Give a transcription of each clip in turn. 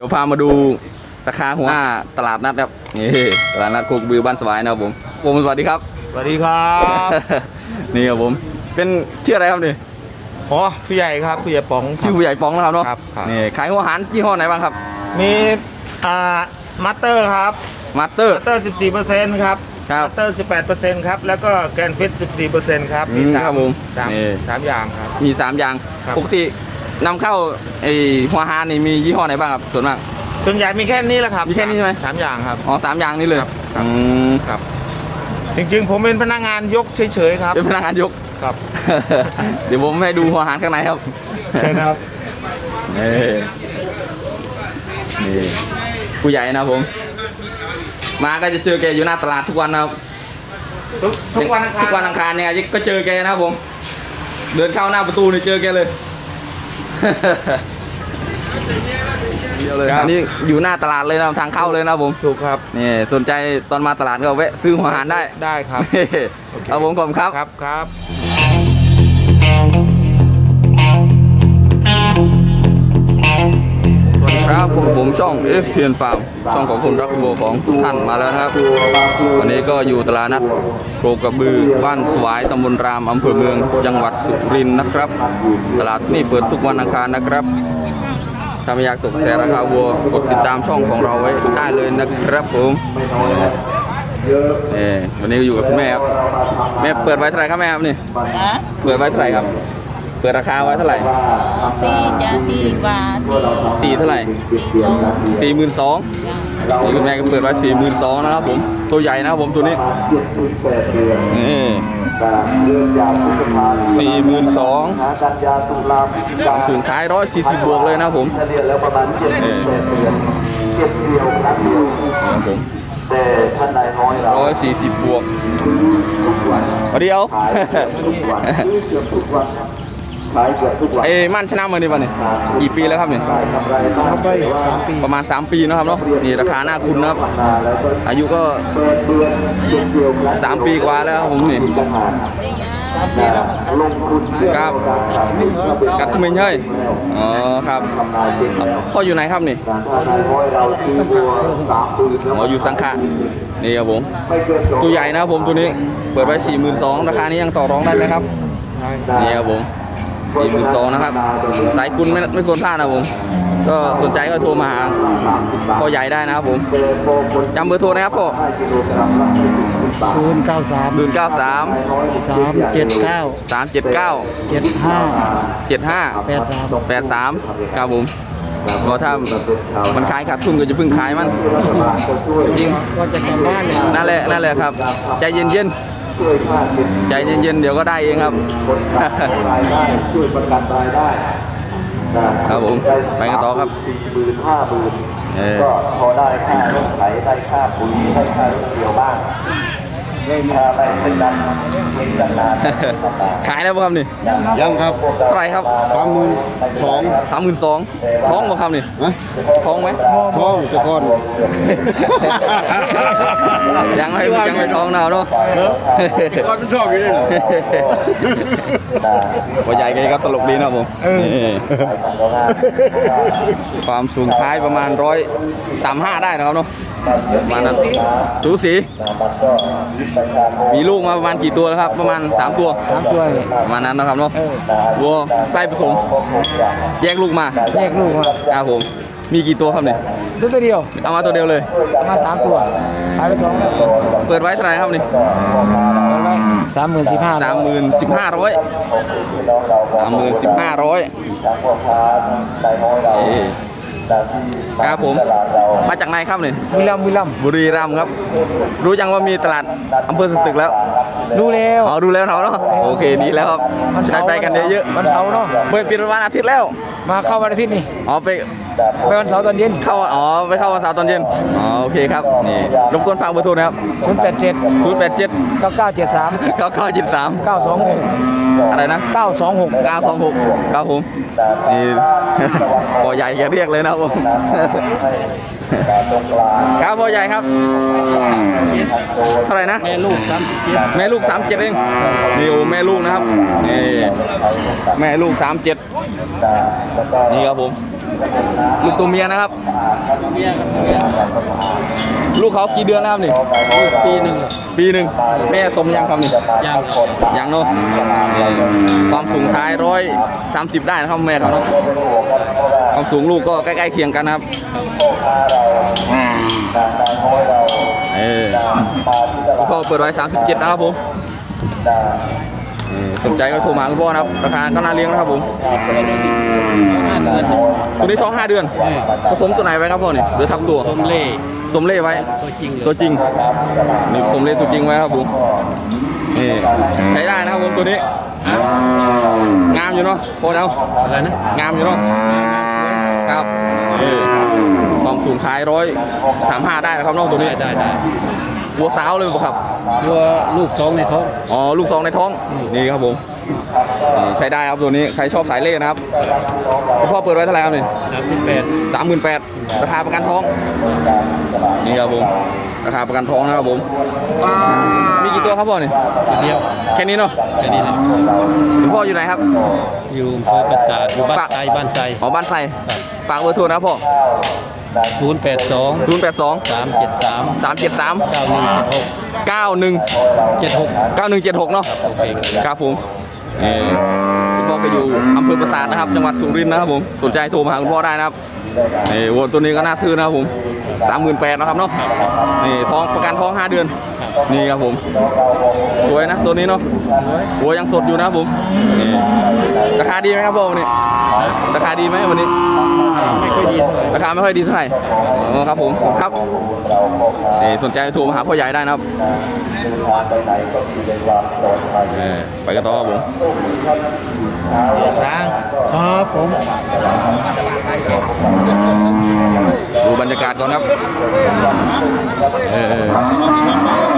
เดี๋ยวพามาดูราคาหัวหน้าตลาดนัดครับนี่ตลาดนัดโคกบิวบ้านสวายนะครับผมผมสวัสดีครับ สวัสดีครับ นี่ครับผมเป็นชื่ออะไรครับนี่อ๋อผู้ใหญ่ครับผู้ใหญ่ป๋องชื่อผู้ใหญ่ปองนะครับเนาะครับครับ นี่ขายหัวหันยี่ห้อไหนบ้างครับมีอ่ามัตเตอร์ครับมาสเตอร์มัตเตอร์14%ครับครับมัตเตอร์18%ครับแล้วก็แกรนฟิต14%ครับมีอืมสาครัมบผมสามนี่ สามอย่างครับ มีสามอย่าง ครับ ปกติ นำเข้าไอหัวหานนี่มียี่ห้อไหนบ้างครับส่วนมาก ส่วนใหญ่มีแค่นี้แหละครับมีแค่นี้ใช่ไหม สามอย่างครับ อ๋อสามอย่างนี้เลยครับครับ อืมครับ จริงๆ ผมเป็นพนักงานยกเฉยๆครับ เป็นพนักงานยก ครับ เดี๋ยวผมให้ดูหัวหานข้างในครับใช่ครับนี่นี่ผู้ใหญ่นะครับผม มาก็จะเจอแกอยู่หน้าตลาดทุกวันนะครับทุกทุกวันอังคารทุกวันอังคารเนี่ยก็เจอแกนะครับผม เดินเข้าหน้าประตูเนี่ยเจอแกเลย เดียวเลยอันนี้อยู่หน้าตลาดเลยนะครับทางเข้าเลยนะครับผมถูกครับนี่สนใจตอนมาตลาดก็แวะซื้อหัวหารได้ได้ครับนี่โอเค ครับผมขอบคุณครับ ครับครับ ครับผมผมช่อง F เทียนฟาร์มช่องของคนรักวัวของทุกท่านมาแล้วนะครับ วันนี้ก็อยู่ตลาดนัดโคกระบือบ้านสวายตำบลรามอำเภอเมือง จังหวัดสุรินทร์นะครับ ตลาดที่นี่เปิดทุกวันอังคารนะครับถ้าไม่อยากตกแสราคาวัวกดติดตามช่องของเราไว้ได้เลยนะครับผมนี่วันนี้อยู่กับคุณแม่ครับแม่เปิดไว้เท่าไหร่ครับแม่ครับนี่ฮะเปิดไว้เท่าไหร่ครับ เปิดราคาไว้เท่าไหร่สี่จ้าสี่กว่าสี่สี่เท่าไหร่สี่สองสี่หมื่นสองจ้านี่คุณแม่ก็เปิดไว้สี่หมื่นสองนะครับผมตัวใหญ่นะครับผมตัวนี้นี่สี่หมื่นสองความสูงท้ายร้อยสี่สิบบวกเลยนะครับผมนี่นะครับผมร้อยสี่สิบบวกเอาเดียว ไอ้มั่นชนะมานี่วันนี้กี่ปีแล้วครับเนี่ยประมาณ 3 ปีนะครับเนาะนี่ราคาหน้าคุณนะครับ อายุก็ 3 ปีกว่าแล้วผมนี่ครับกับทุเมนเฮ้ยอ๋อครับพ่ออยู่ไหนครับนี่อ๋ออยู่สังขะนี่ครับผมตัวใหญ่นะครับผมตัวนี้เปิดไว้42,000ราคานี้ยังต่อรองได้ไหมครับนี่ครับผม สี่หมื่นสองนะครับ สายคุณไม่ไม่ควรพลาดนะผม ก็สนใจก็โทรมาหาพ่อใหญ่ได้นะครับผมจำเบอร์โทรนะครับพ่อศูนย์เก้าสามศูนย์เก้าสามสามเจ็ดเก้าสามเจ็ดเก้าเจ็ดห้าเจ็ดห้าแปดสามแปดสามครับผมก็ถ้ามันขายขาดทุนก็จะเพิ่งขายมันจริงก็จะกลับบ้านเลยนั่นแหละนั่นแหละครับ ใจเย็นเย็นๆใจเย็นเย็นๆเดี๋ยวก็ได้เองครับครับผมไปกันต่อครับสี่หมื่นห้าหมื่นเออก็พอได้ค่ารถไถได้ค่าปุ๋ยได้ค่ารถเกี่ยวบ้าง ขายแล้วป่ะครับนี่ยังครับเท่าไหร่ครับสามหมื่นสองสามหมื่นสองท้องป่ะครับนี่นะท้องไหมท้องจะก่อนยังไม่ยังไม่ท้องนะเนาะก่อนเป็นชอบอยู่เลยพ่อใหญ่แกก็ตลกดีนะครับผมนี่ความสูงท้ายประมาณร้อยสามห้าได้นะครับเนาะ ประมาณนั้นสูสี มีลูกมาประมาณกี่ตัวแล้วครับ ประมาณ 3 ตัว สามตัวเลยประมาณนั้นนะครับเนาะวัวใกล้ผสม แยกลูกมาแยกลูกมาครับผม มีกี่ตัวครับเนี่ย ตัวตัวเดียวเอามาตัวเดียวเลย มาสามตัวขายไปสองแล้วเปิดไว้เท่าไหร่ครับนี่เอาไว้สามหมื่นสิบห้าสามหมื่นสิบห้าร้อยสามหมื่นสิบห้าร้อย ครับผม มาจากไหนครับเนี่ยบุรีรัมย์บุรีรัมย์บุรีรัมย์ครับ รู้ยังว่ามีตลาดอำเภอสตึกแล้ว ดูแล้วอ๋อดูแล้วเนาะโอเคดีแล้วครับจะได้ไปกันเยอะวันเสาร์เนาะๆเปิดปิดวันอาทิตย์แล้ว มาเข้าวันอาทิตย์นี่อ๋อไป ไปวันเสาร์ตอนเย็นเข้าอ๋อไปเข้าวันเสาร์ตอนเย็นอ๋อโอเคครับนี่รบกวนฝากเบอร์โทรนะครับศูนย์แปดเจ็ด0 8 7เก้าเก้าเจ็ดสาม9 9 7 3เก้าสองหกอะไรนะเก้าสองหก926ครับผมนี่พ่อใหญ่แกเรียกเลยนะครับผมครับพ่อใหญ่ครับเท่าไหร่นะแม่ลูกสามสิบเจ็ดแม่ลูกสามเจ็ดเองนี่โอ้แม่ลูกนะครับนี่แม่ลูกสามเจ็ดนี่ครับผม ลูกตัวเมียนะครับลูกเขากี่เดือนแล้วครับนี่ ปีหนึ่งปีหนึ่งแม่สมยังครับนี่ยังยังเนาะนี่ความสูงท้ายร้อยสามสิบได้นะครับแม่เขาเนาะความสูงลูกก็ใกล้ๆเคียงกันนะครับเออคุณพ่อเปิดไว้สามสิบเจ็ดนะครับผมนี่ สนใจก็โทรมาคุณพ่อนะครับ ราคาก็น่าเลี้ยงนะครับผมห้าเดือนตัวนี้ท้อง5เดือนผสมตัวไหนไว้ครับพ่อเนี่ยหรือทับตัวต้มเล่สมเล่ไว้ ตัวจริงตัวจริงนี่สมเล่ตัวจริงไว้ครับผมนี่ใช้ได้นะครับผมตัวนี้ งามอยู่เนาะพอแล้วอะไรนะงามอยู่เนาะครับนี่ความสูงท้ายร้อยสามห้าได้นะครับน้องตัวนี้ได้ได้ได้ วัวสาวเลยป่ะครับตัวลูกสองในท้องอ๋อลูกสองในท้องนี่ครับผมนี่ใช้ได้ครับตัวนี้ใครชอบสายเล่นะครับคุณพ่อเปิดไว้เท่าไหร่ครับนี่สามสิบแปดสามหมื่นแปดราคาประกันท้องนี่ครับผมราคาประกันท้องนะครับผมมีกี่ตัวครับพ่อนี่เดียวแค่นี้เนาะแค่นี้แหละคุณพ่ออยู่ไหนครับ อยู่อำเภอปราสาทอยู่บ้านไทยบ้านไทรอ๋อบ้านไทรฝากเบอร์โทรนะครับพ่อ ศูนย์แปดสอง0 8 2 สามเจ็ดสาม3 7 3 เก้าหนึ่งเจ็ดหก9 1เจ็ดหก9 1 7 6 เนาะ โอเคครับผมนี่คุณพ่อก็อยู่อำเภอปราสาทนะครับ จังหวัดสุรินทร์นะครับผม สนใจโทรมาหาคุณพ่อได้นะครับนี่วัวตัวนี้ก็น่าซื้อนะครับผมสามหมื่นแปดนะครับเนาะนี่ท้องประกันท้อง5เดือน นี่ครับผม สวยนะตัวนี้เนาะวัวยังสดอยู่นะครับผมนี่ราคาดีไหมครับพ่อวันนี้ราคาดีไหมวันนี้ไม่ค่อยดีเท่าไหร่ราคาไม่ค่อยดีเท่าไหร่อ๋อครับผมขอบคุณครับนี่สนใจโทรมาหาพ่อใหญ่ได้นะครับเออไปกันต่อครับผมช้างครับผมดูบรรยากาศก่อนครับเออโอ้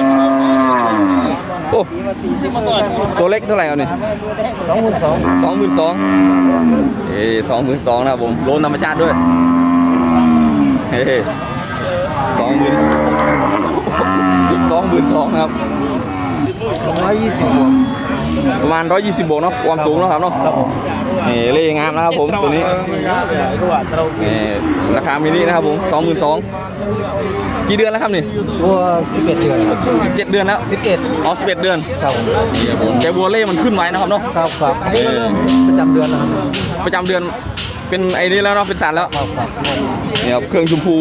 ตัวเล็กเท่าไหร่เอานี่สองหมื่นสองสองหมื่นสองเอ้สองหมื่นสองนะครับผมโลนธรรมชาติด้วยเฮ้สองหมื่นสองหมื่นสองนะครับสองร้อยยี่สิบบวก ประมาณ 120 บวกเนาะความสูงเนาะครับเนาะนี่เล่งามนะครับผมตัวนี้นี่ราคามินินะครับผม22,000กี่เดือนแล้วครับนี่ตัวสิบเอ็ดเดือน17 เดือนแล้วสิบเอ็ดอ๋อ11 เดือนครับนี่ครับผมแต่วัวเล่มันขึ้นไว้นะครับเนาะครับครับเออประจำเดือนนะครับประจำเดือนเป็นไอ้นี่แล้วเนาะเป็นสันแล้วครับครับนี่ครับเครื่องชมพู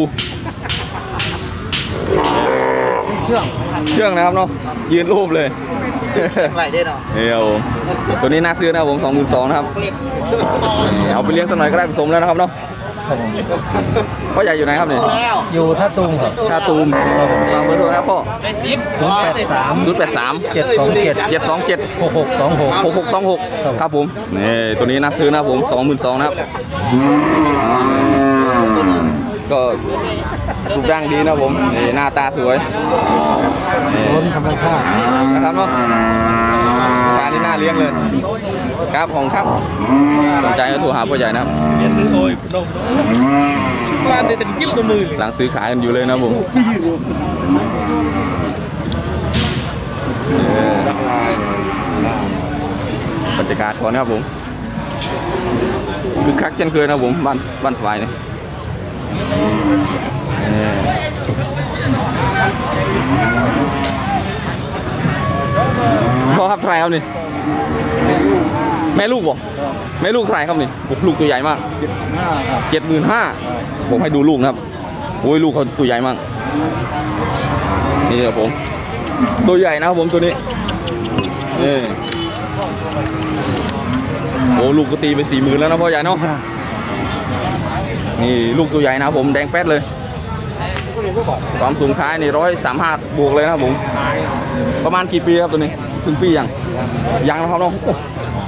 เชื่องเชื่องนะครับเนาะยืนรูปเลย ไหวได้เนาะนี่ครับผมตัวนี้น่าซื้อนะครับผม22,000นะครับนี่เอาไปเลี้ยงสักหน่อยก็ได้ผสมแล้วนะครับเนาะครับผมพ่อใหญ่อยู่ไหนครับเนี่ยอยู่ท่าตุงครับท่าตูมฟังเบอร์โทรนะครับพ่อศูนย์แปดสาม0 8 3เจ็ดสองเจ็ด7 2 7หกหกสองหก6 6 2 6ครับผมนี่ตัวนี้น่าซื้อนะครับผม22,000นะครับก็ รูปร่างดีนะครับผมนี่หน้าตาสวยนี่ล้นธรรมชาตินะครับเนาะราคานี่น่าเลี้ยงเลย ครับของครับสนใจก็โทรหาพ่อใหญ่นะครับบ้านเด็ดกินตัวมือหลังซื้อขายกันอยู่เลยนะครับผมเออบรรยากาศก่อนนะครับผมคือคักเช่นเคยนะครับผมบ้านบ้านสบายเนี่ยเออ พ่อครับเท่าไหร่ครับนี่ แม่ลูกบ่แม่ลูกเท่าไหร่ครับนี่โอ้ลูกตัวใหญ่มากห้าครับเจ็ดหมื่นห้าผมให้ดูลูกนะครับโอ้ยลูกเขาตัวใหญ่มาก นี่ครับผม ตัวใหญ่นะครับผมตัวนี้นี่โอ้ลูกก็ตีไปสี่หมื่นแล้วนะพ่อใหญ่เนาะนี่ลูกตัวใหญ่นะครับผมแดงแป๊ดเลย ความสูงท้ายนี่ร้อยสามห้าบวกเลยนะครับผมประมาณกี่ปีครับตัวนี้ถึงปียังยังนะครับเนาะโอ้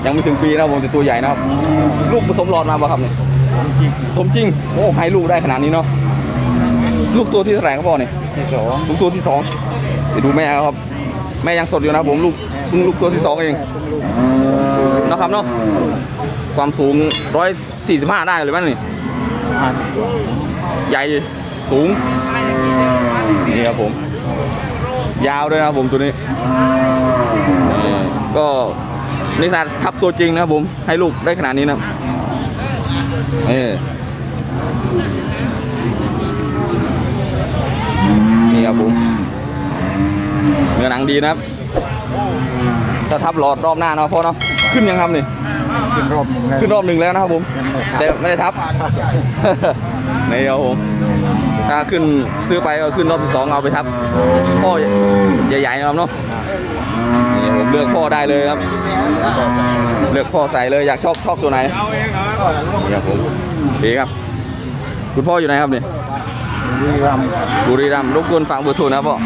ยังไม่ถึงปีนะครับผมแต่ตัวใหญ่นะครับ ลูกผสมหลอดมาป่ะครับเนี่ยสมจริงโอ้ให้ลูกได้ขนาดนี้เนาะลูกตัวที่เท่าไหร่ครับพ่อเนี่ยที่สองลูกตัวที่สองเดี๋ยวดูแม่ครับ แม่ยังสดอยู่นะครับผมลูกเพิ่งลูกตัวที่สองเองนะครับเนาะความสูงร้อยสี่สิบห้าได้เลยมั้ยนี่ห้าสิบตัวใหญ่ สูง นี่ครับผม ยาวด้วยนะครับผมตัวนี้นี่ก็นี่ขนาดทับตัวจริงนะครับผม ให้ลูกได้ขนาดนี้นะครับนี่นี่ครับผมเนื้อหนังดีนะครับถ้าทับหลอดรอบหน้าเนาะพ่อเนาะขึ้นยังครับนี่ขึ้นรอบหนึ่งแล้วขึ้นรอบหนึ่งแล้วนะครับผมยังไม่ทับแต่ไม่ได้ทับ นี่ครับผม ถ้าขึ้นซื้อไปก็ขึ้นรอบที่สองเอาไปทับพ่อใหญ่ๆนะครับเนาะนี่ผมเลือกพ่อได้เลยครับ เลือกพ่อใส่เลยอยากชอบชอบตัวไหนนี่ครับผมดีครับ คุณพ่ออยู่ไหนครับนี่บุรีรัมย์บุรีรัมย์รบกวนฝากเบอร์โทรนะครับพ่อ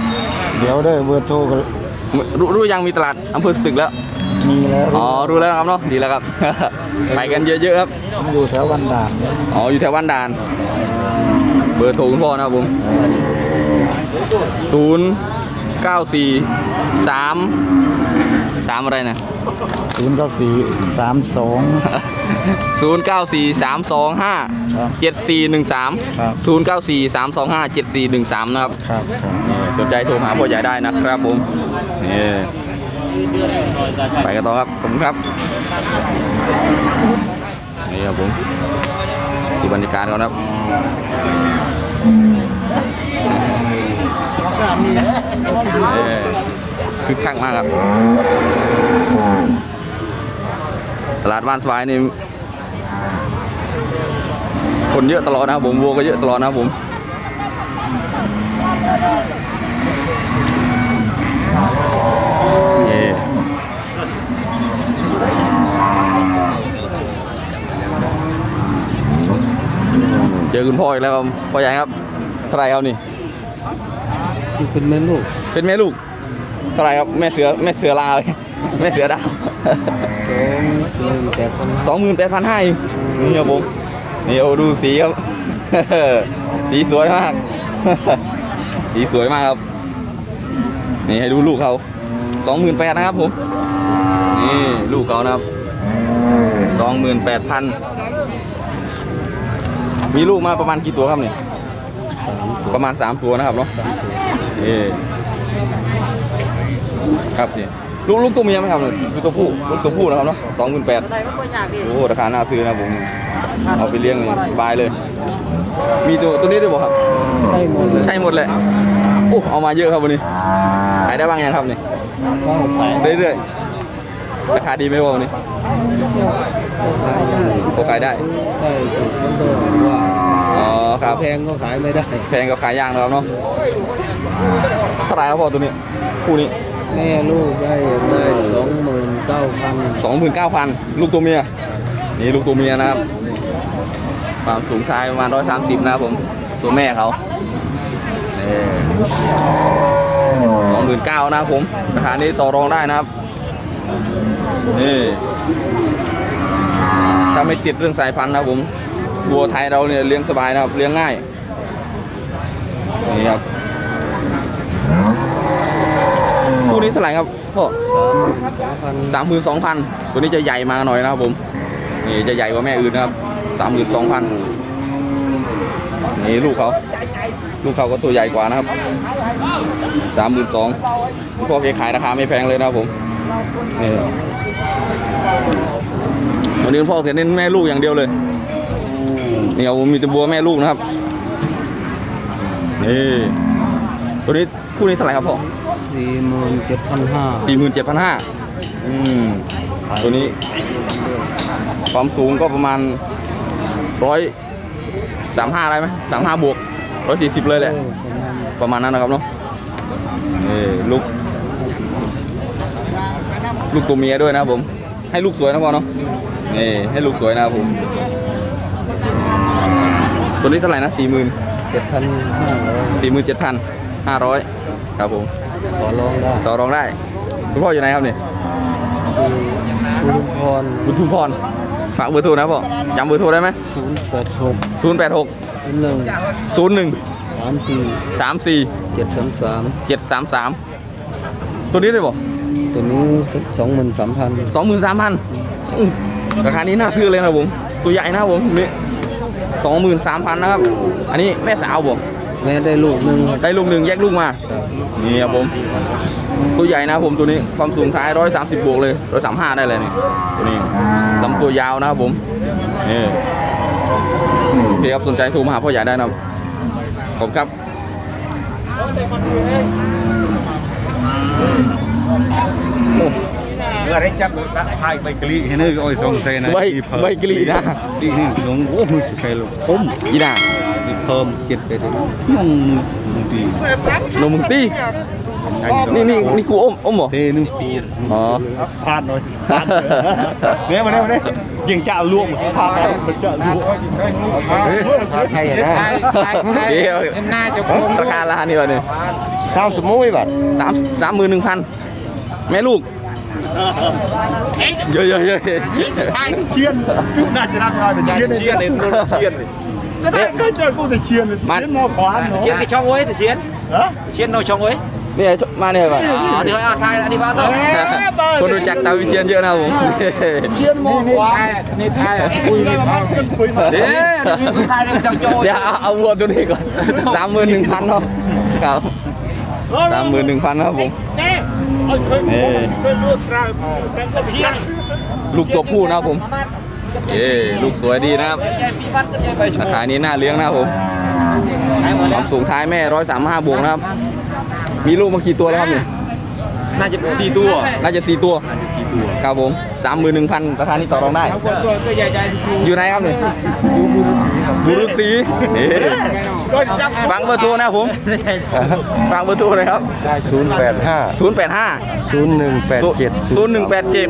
เดี๋ยวได้เบอร์โทรกันรู้รู้ยังมีตลาดอำเภอสตึกแล้วมีแล้วอ๋อรู้แล้วครับเนาะดีแล้วครับ ไปกันเยอะๆครับผมอยู่แถววันด่านเนี่ยอ๋ออยู่แถวบ้านด่าน เบอร์โทรคุณพ่อนะครับผมศูนย์เก้าสี่สามสามอะไรนะศูนย์เก้าสี่สามสองศูนย์เก้าสี่สามสองห้าครับเจ็ดสี่หนึ่งสามครับศูนย์เก้าสี่สามสองห้าเจ็ดสี่หนึ่งสามนะครับครับครับสนใจโทรหาพ่อใหญ่ได้นะครับผมนี่ไปกันต่อครับผมครับนี่ครับผมดูบรรยากาศก่อนครับเอ้ย คึกคักมากครับ ตลาดบ้านสวายนี่ คนเยอะตลอดนะครับผมวัวก็เยอะตลอดนะครับผม อคุณพ่ออีกแล้วครับพ่อใหญ่ครับเท่าไหรครับนี่ เป็นแม่ลูกเป็นแม่ลูกเท่าไหรครับแม่เสือแม่เสือลาวแม่เสือดาว สองหนึ่งแปดพันสองหมื่นแปดพันห้านี่ครับผมนี่โอ้ดูสีครับ สีสวยมาก สีสวยมากครับ นี่ให้ดูลูกเขาสองหมื่นแปดนะครับผม นี่ลูกเขานะครับสองหมื่นแปดพัน มีลูกมาประมาณกี่ตัวครับเนี่ยประมาณสามตัวนะครับเนาะนี่ครับนี่ลูกลูกตัวเมียไหมครับเนี่ยลูกตัวผู้ลูกตัวผู้นะครับเนาะสองหมื่นแปดโอ้ราคาน่าซื้อนะครับผมเอาไปเลี้ยงนี่สบายเลย มีตัวตัวนี้ด้วยบ่ครับ ใช่หมดเลยใช่หมดเลยโอ้เอามาเยอะครับวันนี้ขายได้บ้างยังครับนี่ก็ขายเรื่อยๆ ราคาดีไหมวะวันนี้พอขายได้ ได้ถูกมันก็ว่าอ๋อครับ แพงก็ขายไม่ได้ แพงก็ขายยากนะครับเนาะเท่าไหร่ครับพ่อตัวนี้ คู่นี้ แม่ลูกได้ได้สองหมื่นเก้าพันสองหมื่นเก้าพันลูกตัวเมีย นี่ลูกตัวเมียนะครับ ความสูงท้ายประมาณร้อยสามสิบนะครับผม ตัวแม่เขาสองหมื่นเก้านะครับผมราคานี้ต่อรองได้นะครับ นี่ถ้าไม่ติดเรื่องสายพันธุ์นะครับผมวัวไทยเราเนี่ยเลี้ยงสบายนะครับเลี้ยงง่ายนี่ครับคู่นี้เท่าไหร่ครับพ่อสามหมื่นสองพันสามหมื่นสองพันตัวนี้จะใหญ่มาหน่อยนะครับผมนี่จะใหญ่กว่าแม่อื่นนะครับสามหมื่นสองพันนี่ลูกเขาลูกเขาก็ตัวใหญ่กว่านะครับสามหมื่นสองพ่อแกขายราคาไม่แพงเลยนะครับผมนี่ วันนี้พ่อแกเน้นแม่ลูกอย่างเดียวเลยนี่เอามีแต่บัวแม่ลูกนะครับนี่ตัวนี้คู่นี้เท่าไหร่ครับพ่อสี่หมื่นเจ็ดพันห้าสี่หมื่นเจ็ดพันห้าอืมตัวนี้ ความสูงก็ประมาณร้อยสามห้าได้ไหมสามห้าบวกร้อยสี่สิบเลยแหละ ประมาณนั้นนะครับเนาะนี่ลูก ลูกตัวเมียด้วยนะครับผม ให้ลูกสวยนะพ่อเนาะนี่ให้ลูกสวยนะครับผม ตัวนี้เท่าไหร่นะสี่หมื่นเจ็ดพันห้าร้อยสี่หมื่นเจ็ดพันห้าร้อยครับผมขอร้องได้ต่อรองได้คุณพ่ออยู่ไหนครับเนี่ยคือคุณพรบุญทุ่มพรฝากเบอร์โทรนะพ่อจำเบอร์โทรได้ไหมศูนย์แปดหกศูนย์แปดหกหนึ่งศูนย์หนึ่งสามสี่สามสี่เจ็ดสามสามเจ็ดสามสามตัวนี้ได้บ่ ตัวนี้สองหมื่นสามพันสองหมื่นสามพันราคานี้น่าซื้อเลยนะครับผม ตัวใหญ่นะครับผมนี่สองหมื่นสามพันนะครับ อันนี้แม่สาวบ่แม่ได้ลูกหนึ่งได้ลูกหนึ่งแยกลูกมา นี่ครับผม ตัวใหญ่นะครับผมตัวนี้ความสูงท้ายร้อยสามสิบบวกเลยร้อยสามห้าได้เลยนี่ตัวนี้ลำตัวยาวนะครับผมนี่โอเคครับสนใจโทรมาหาพ่อใหญ่ได้นะครับ เะไรจับตักพายใบกลีเห็นไหอ้อ้ยสงสันะใบใบกลีนะดีนี่หลงโอ้โหสุดใครหลงผมยีด่าเพิ่มเจ็ดไปดิน้องมึงตีน้องมึงตีนี่นี่นี่กูอ้มอ้มเหรอเทนึงอ๋อพลาดหน่อยเนี่ยมาเนี่ยมาเนี่ยยังจะล่วกพลาดมันจะล่วกใครนะเดี๋ยวราคาลานี่วะเนี่ยสามสิบมุ้ยบาทสามสามหมื่นหนึ่งพัน แม่ลูกเยอะเยอะเยอะทางเชียนน่าจะรับเราแต่เชียนเชียนเลยเชียนเลยก็ได้ก็เจอกูแต่เชียนเลยเชียนมอขวานเชียนไปช่องเว้ยแต่เชียนเชียนเราช่องเว้ยนี่มาเนี่ยป่ะอ๋อเดี๋ยวเอาไทยอันนี้มาต่อคนรู้จักตาวิเชียนเยอะนะผมเชียนมอขวานนี่ไทยคุยนี่ไทยคุยมาเดี๋ยวไทยจะจังโจ้เดี๋ยวเอาวัวตัวนี้ก่อนสามหมื่นหนึ่งพันเนาะครับสามหมื่นหนึ่งพันครับผม เอ้ลูกตัวผู้นะผมเย้ลูกสวยดีนะครับราคานี้น่าเลี้ยงนะผมความสูงท้ายแม่ร้อยสามห้าบวกนะครับ มีลูกมากี่ตัวแล้วครับเนี่ยน่าจะสี่ตัว น่าจะสี่ตัว ครับผมสามหมื่นหนึ่งพันราคานี้ต่อรองได้ อยู่ไหนครับเนี่ย ษีนี่ฟังเบอร์โทรนะครับผมฟังเบอร์โทรเลยครับ085 0 8 5 0187 0 1 8 7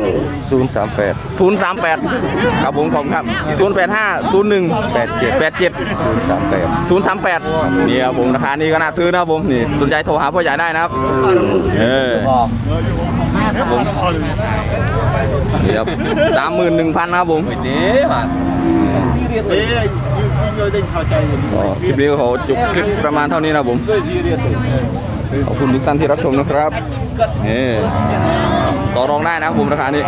038 0 3 8 ครับผมขอบคุณครับ 0 8 5 0 1 8 7 038 0 3 8 นี่ครับผมราคานี้ก็น่าซื้อนะครับผมนี่สนใจโทรหาพ่อใหญ่ได้นะครับเออครับผมนี่ครับสามหมื่นหนึ่งพันนะครับผมเอ้ยยืนเลยได้เข้าใจอยู่ ก็คลิปนี้ขอจบคลิปประมาณเท่านี้นะผมขอบคุณทุกท่านที่รับชมนะครับนี่ต่อรองได้นะผมราคานี้